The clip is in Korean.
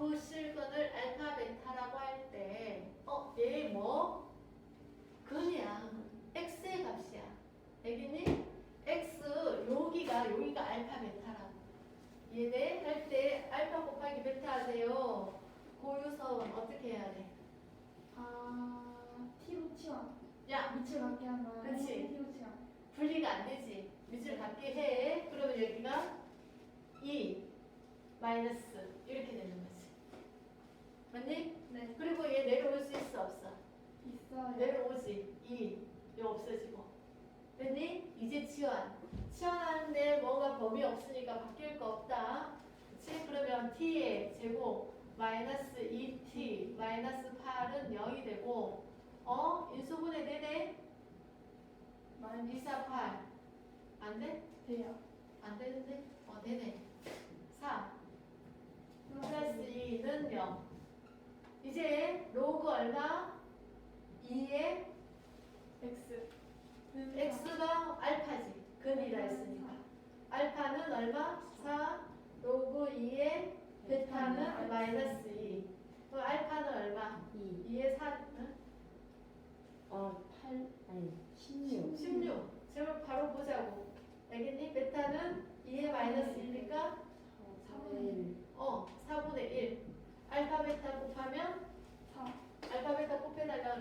얘두 실근을 알파 베타라고 할 때, 어, 얘 뭐? 그냥 x의 값이야. 알겠니? x 여기가 여기가 알파 베타라고. 얘네 할 때 알파 곱하기 베타 하세요. 고유선 어떻게 해야 돼? 아, T로 치환. 야, 밑을 갖게 하나요? 그치. T로 치환. 분리가 안 되지. 밑을 갖게 해. 그러면 여기가 2 마이너스 이렇게 되는 거지. 맞니? 네. 그리고 얘 내려올 수 있어 없어? 있어요. 내려오지. 2 이거 없어지고. 됐니? 이제 치환. 치환하는데 뭔가 범위 없으니까 바뀔 거 없다. 그치? 그러면 t의 제곱 마이너스 2t 마이너스 8은 0이 되고 어? 인수분해 되네? 많이 2, 4, 8. 안 돼? 돼요. 안 되는데? 어, 되네. 4 플러스 2는 0. 이제 로그 얼마? 2의 X. x가 알파지. 근이라 했으니까. 알파는 얼마? 4 로그 2의 베타는 마이너스 2. 그럼 알파는 얼마? 2, 2의 4, 응? 어, 8, 아니, 16. 16. 제발 바로 보자고. 알겠니? 베타는 2의 마이너스 1이니까 4의 1. 어, Aí para ver da popularidade